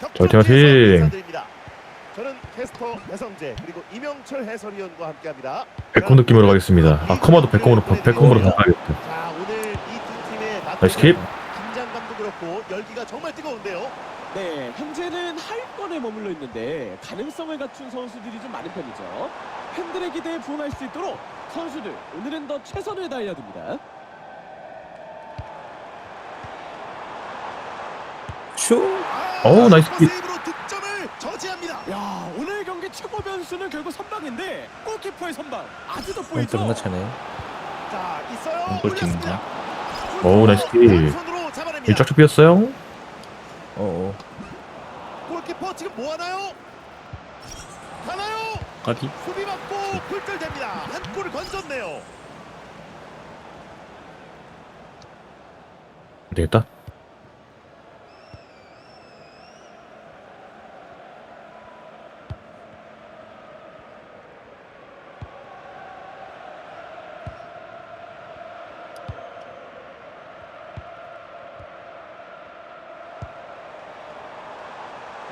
화이팅! 인사드립니다. 저는 캐스터 배성재 그리고 이명철 해설위원과 함께합니다. 백홈 느낌으로 가겠습니다. 아 커마도 백홈으로 백홈으로 바꿔야겠다. 자 오늘 이두 팀의 나이스 킵. 긴장감도 그렇고 열기가 정말 뜨거운데요. 네, 현재는 하위권에 머물러 있는데 가능성을 갖춘 선수들이 좀 많은 편이죠. 팬들의 기대에 부응할 수 있도록 선수들 오늘은 더 최선을 다해야 됩니다. 슈 어우, 나이스 킥. 세이브로 득점을 저지합니다. 야, 오늘 경기 최고 변수는 결국 선방인데 골키퍼의 선방 아주 돋보이죠. 차네 자 있어요. 올렸습니다. 어우, 나이스 킥. 왼손으로 잡아냅니다. 이 쫙쫙 비었어요? 어어 골키퍼 지금 뭐 하나요? 가나요? 까비 수비 맞고 굴절됩니다. 한 골을 건졌네요. 되겠다.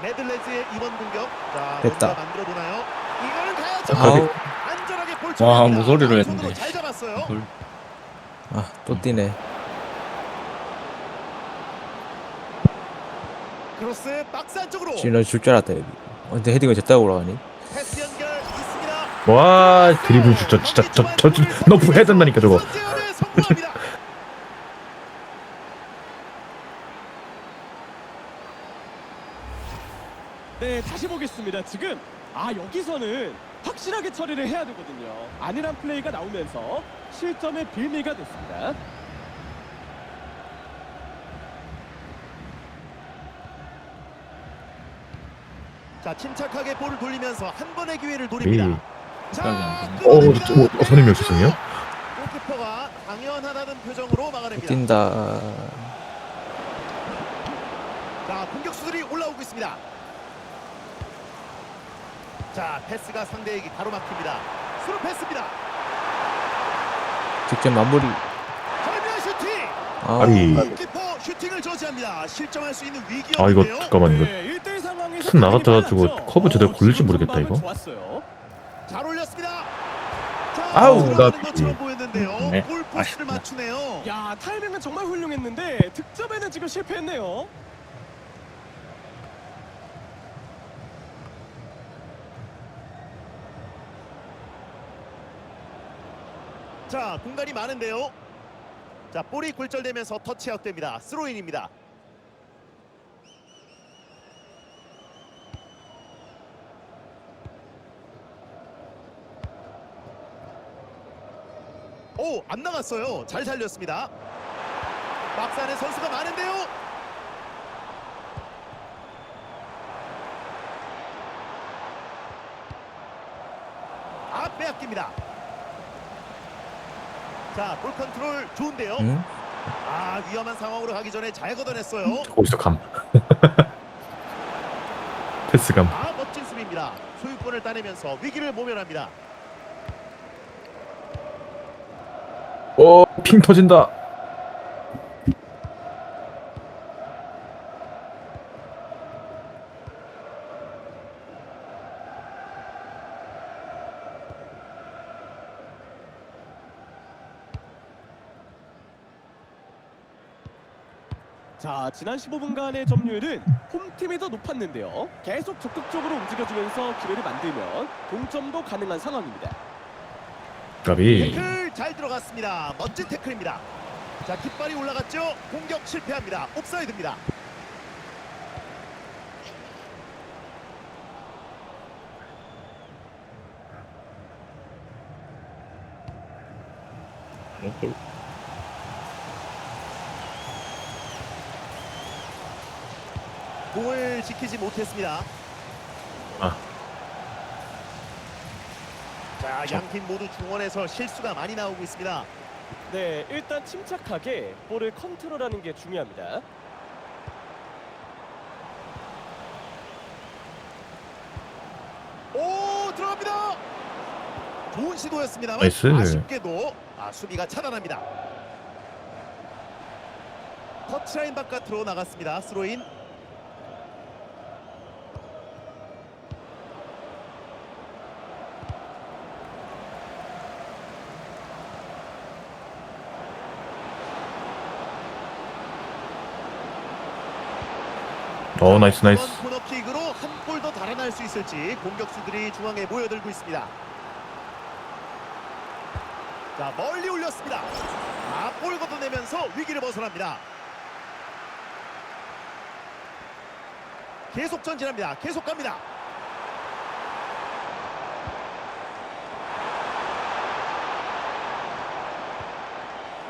네덜란드의 이번 공격. 자, 됐다. 뭔가 만들어 보나요? 이거는 가야죠. 아우 안전하게 볼 와. 무소리로 손으로 했는데. 잘 잡았어요. 아또 뛰네 크로스 박스 안쪽으로 진짜 줄줄 알았다 여기 어, 근데 헤딩을 됐다고 올라가니 패스 연결 있습니다. 와 드리블 진짜 진짜 저저 너프 해야 된다니까 저거. 성공합니다. 네, 보겠습니다. 지금 아 여기서는 확실하게 처리를 해야 되거든요. 안일한 플레이가 나오면서 실점의 빌미가 됐습니다. 자, 침착하게 볼을 돌리면서 한 번의 기회를 이. 노립니다. 자, 어, 끊어냅니다. 저, 어, 어, 선임이 없었어요? 골키퍼가 당연하다는 표정으로 막아냅니다. 뛴다 자, 공격수들이 올라오고 있습니다. 자, 패스가 상대에게 가로막힙니다. 스루 패스입니다. 직접 마무리 절묘한 슈팅! 아 아니 골키퍼 슈팅을 저지합니다. 실점할 수 있는 아 위기였는데요. 이거 잠깐만 이거 네, 1대1 상황에서 툭 나갔다가지고. 커브 제대로 어, 걸릴지 지금 모르겠다, 이거. 잘 올렸습니다. 자, 아우, 들어가는 나- 것처럼 보였는데요. 네, 골 포스를 맞추네요. 야, 타이밍은 정말 훌륭했는데 득점에는 지금 실패했네요. 자, 공간이 많은데요. 자, 볼이 굴절되면서 터치아웃 됩니다. 스로인입니다. 오, 안 나갔어요. 잘 살렸습니다. 박스 안에 선수가 많은데요. 아, 빼앗깁니다. 자, 볼 컨트롤 좋은데요. 응? 아, 위험한 상황으로 가기 전에 잘 걷어냈어요. 거기서 감. 패스감. 아, 멋진 수비입니다. 소유권을 따내면서 위기를 모면합니다. 어핑 터진다. 자, 지난 15분간의 점유율은 홈팀이 더 높았는데요. 계속 적극적으로 움직여주면서 기회를 만들면 동점도 가능한 상황입니다. 까비. 태클 잘 들어갔습니다. 멋진 태클입니다. 자, 깃발이 올라갔죠. 공격 실패합니다. 옵사이드입니다. 공을 지키지 못했습니다. 아. 자, 양 팀 모두 중원에서 실수가 많이 나오고 있습니다. 네, 일단 침착하게 볼을 컨트롤하는 게 중요합니다. 오 들어갑니다. 좋은 시도였습니다만 나이스. 아쉽게도 아, 수비가 차단합니다. 터치라인 바깥으로 나갔습니다. 스로인 어 나이스 나이스. 코너킥으로 한 골 더 달아날 수 있을지 공격수들이 중앙에 모여들고 있습니다. 자 멀리 올렸습니다. 아, 볼 걷어내면서 위기를 벗어납니다. 계속 전진합니다. 계속 갑니다.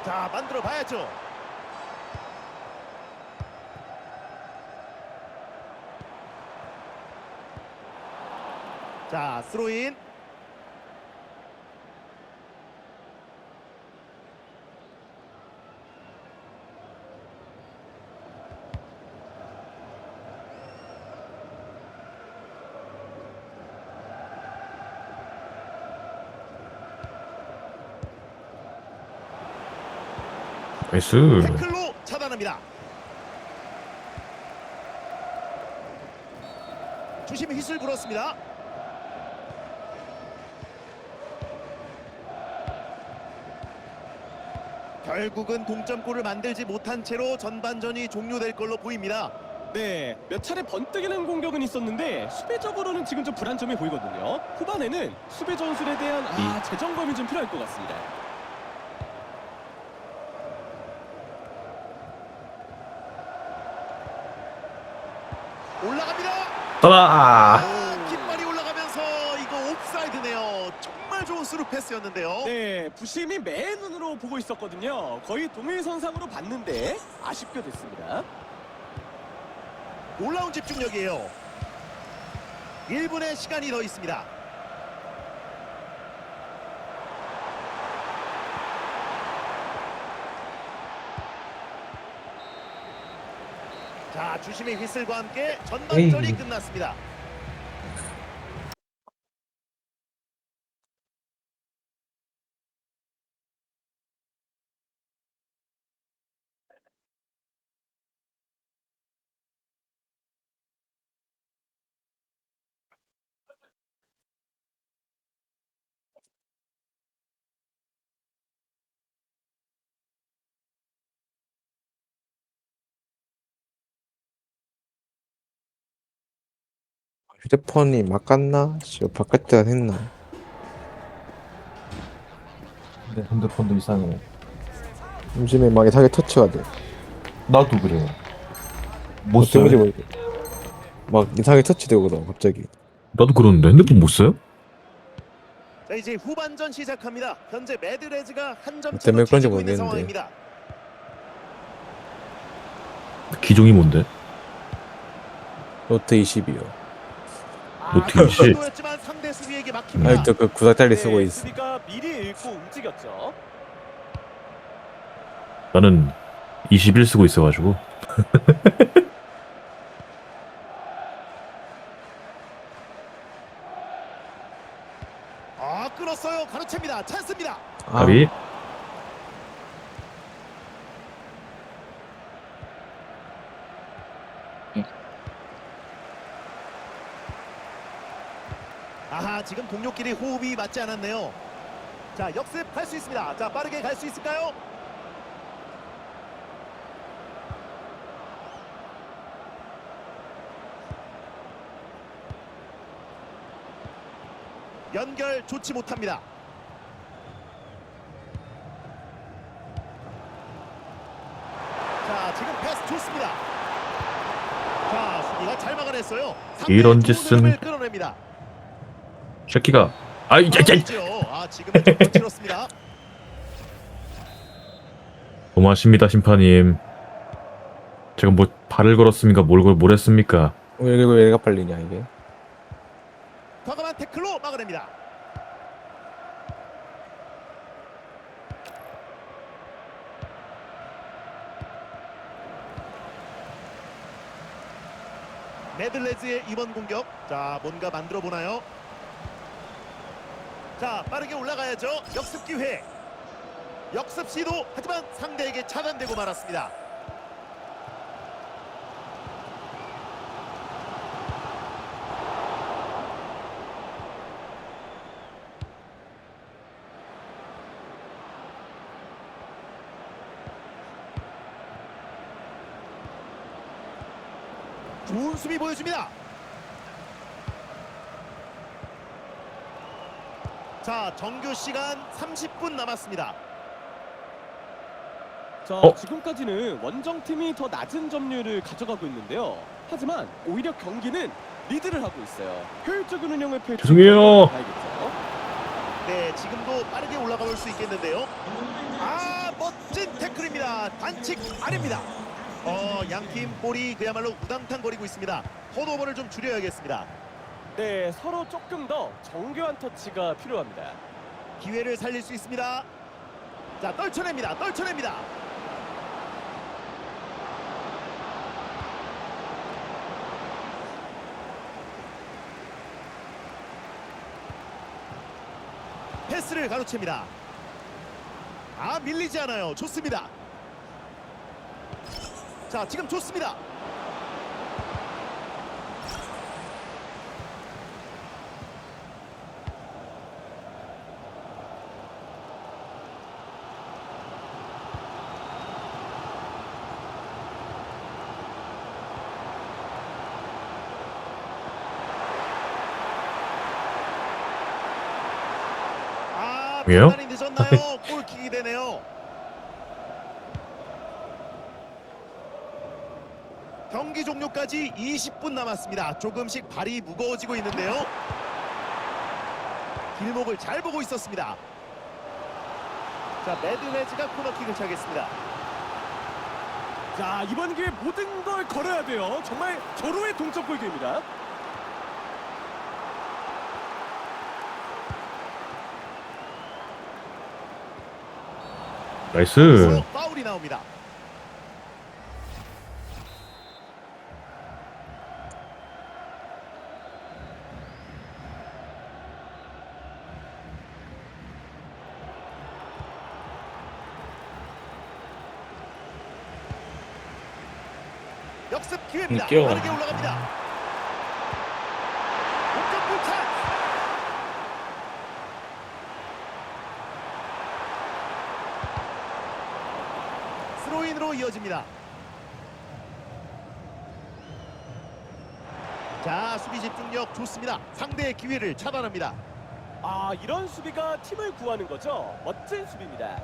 자 만들어 봐야죠. 자 스로인 나이스. 태클로 차단합니다. 주심이 휘슬 불었습니다. 결국은 동점골을 만들지 못한 채로 전반전이 종료될 걸로 보입니다. 네, 몇 차례 번뜩이는 공격은 있었는데 수비적으로는 지금 좀 불안점이 보이거든요. 후반에는 수비 전술에 대한 아, 재점검이 좀 필요할 것 같습니다. 올라갑니다. 따라. 오, 깃발이 올라가면서 이거 옵사이드네요. 정말 좋은 스루 패스였는데요. 네, 부심이 맨 눈으로 보고 있었거든요. 거의 동일선상으로 봤는데 아쉽게 됐습니다. 놀라운 집중력이에요. 1분의 시간이 더 있습니다. 자, 주심의 휘슬과 함께 전반전이 에이. 끝났습니다. 휴대폰이 막 갔나? 씨, 바깥에다 했나? 내 핸드폰도 이상해. 요즘에 막 이상하게 터치가 돼. 나도 그래. 못뭐 써요. 모르겠어. 막 이상하게 터치되거든, 갑자기. 나도 그러는데 핸드폰 못 써요? 자, 이제 후반전 시작합니다. 현재 매드레즈가 한점뭐 차로 때문에 그런지 모르겠는데. 기종이 뭔데? 노트 20이요. 아, 노트 이십. 시도였지만 상대 수비에게 막힙니다. 아직도 그 9달리 네, 쓰고 있어. 읽고 움직였죠. 나는 21 쓰고 있어가지고. 아, 끌었어요. 가로챕니다. 찬스입니다. 아, 가비. 아하, 지금 동료끼리 호흡이 맞지 않았네요. 자, 역습할 수 있습니다. 자, 빠르게 갈 수 있을까요? 연결 좋지 못합니다. 자, 지금 패스 좋습니다. 자, 수비가 잘 막아냈어요. 이런 짓은- 끌어냅니다. 새끼가. 아이, 야, 야, 그렇죠. 아, 지금은 좀 거칠었습니다. 고맙습니다 심판님. 제가 뭐 발을 걸었습니까? 뭘, 걸- 뭘 했습니까? 왜 이거 왜 얘가 빨리냐, 이게? 과감한 태클로 막아냅니다. 네덜란드의 이번 공격. 자, 뭔가 만들어 보나요? 자, 빠르게 올라가야죠. 역습 기회. 역습 시도 하지만 상대에게 차단되고 말았습니다. 좋은 수비 보여줍니다. 자, 정규 시간 30분 남았습니다. 자, 어? 지금까지는 원정팀이 더 낮은 점유율을 가져가고 있는데요. 하지만 오히려 경기는 리드를 하고 있어요. 효율적인 운영을 펼치고 죄송해요. 네, 지금도 빠르게 올라가 볼 수 있겠는데요. 아, 멋진 태클입니다. 반칙 아닙니다. 어, 양팀 볼이 그야말로 우당탕거리고 있습니다. 턴오버를 좀 줄여야겠습니다. 네, 서로 조금 더 정교한 터치가 필요합니다. 기회를 살릴 수 있습니다. 자, 떨쳐냅니다. 떨쳐냅니다. 패스를 가로챕니다. 아, 밀리지 않아요. 좋습니다. 자, 지금 좋습니다. 왜요? 판단이 늦었나요? 골킥이 되네요. 경기 종료까지 20분 남았습니다. 조금씩 발이 무거워지고 있는데요. 길목을 잘 보고 있었습니다. 자, 매드레즈가 코너킥을 차겠습니다. 자, 이번 기회 모든 걸 걸어야 돼요. 정말 절호의 동점골 기회입니다. 나이스. 파울이 나옵니다. 역습 기회입니다. 음, 뛰어가. 빠르게 올라갑니다. 공격 불찬. 스로인으로 이어집니다. 자, 수비 집중력 좋습니다. 상대의 기회를 차단합니다. 아, 이런 수비가 팀을 구하는 거죠. 멋진 수비입니다.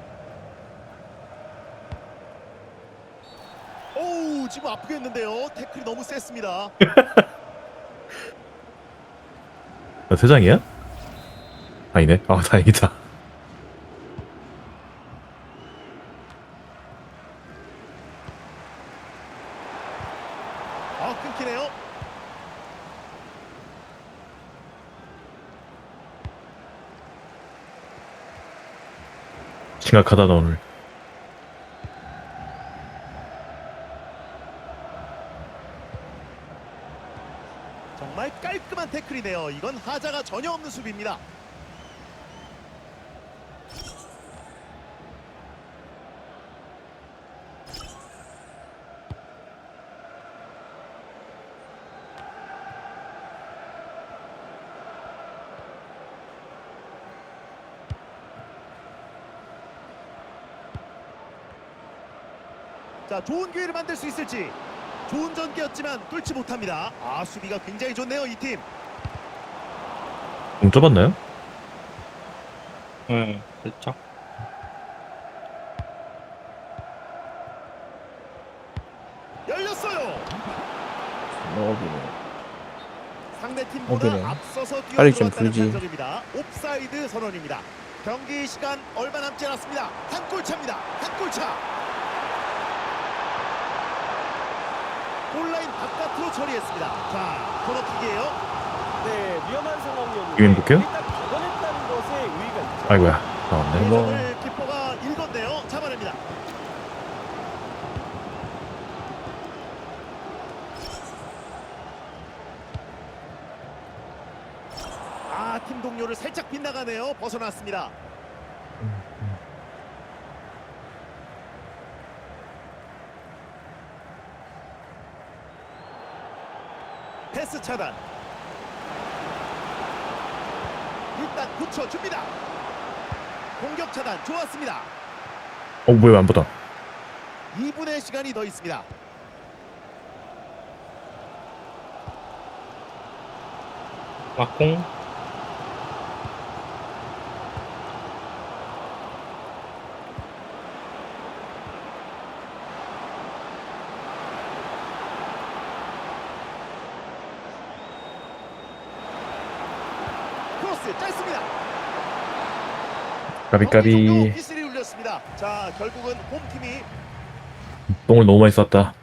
오우, 지금 아프겠는데요. 태클이 너무 셌습니다. 나 퇴장이야? 아니네. 아 다행이다. 아, 끊기네요. 심각하다 너 오늘. 정말 깔끔한 태클이네요. 이건 하자가 전혀 없는 수비입니다. 자, 좋은 기회를 만들 수 있을지. 좋은 전개였지만 뚫지 못합니다. 아, 수비가 굉장히 좋네요, 이 팀. 공 좁았나요? 네, 살짝. 열렸어요. 상대 팀보다 어디네. 앞서서 빨리 좀 뛰어들어왔다는 불지. 판정입니다. 옵사이드 선언입니다. 경기 시간 얼마 남지 않았습니다. 한 골 차입니다. 한 골 차. 골라인 바깥으로 처리했습니다. 자, 코너킥이에요. 네, 위험한 상황이었는데 이거 행복해요? 일단 걷어냈다는 것에 의의가 있죠. 아이고야. 나왔네. 회전을 키퍼가 읽었네요. 잡아냅니다. 아, 팀 동료를 살짝 빗나가네요. 벗어났습니다. 패스 차단. 일단 고쳐줍니다. 공격 차단 좋았습니다. 어 뭐야 안 보다. 2분의 시간이 더 있습니다. 막공 까비까비 울렸습니다. 자 결국은 홈팀이 똥을 너무 많이 쌌다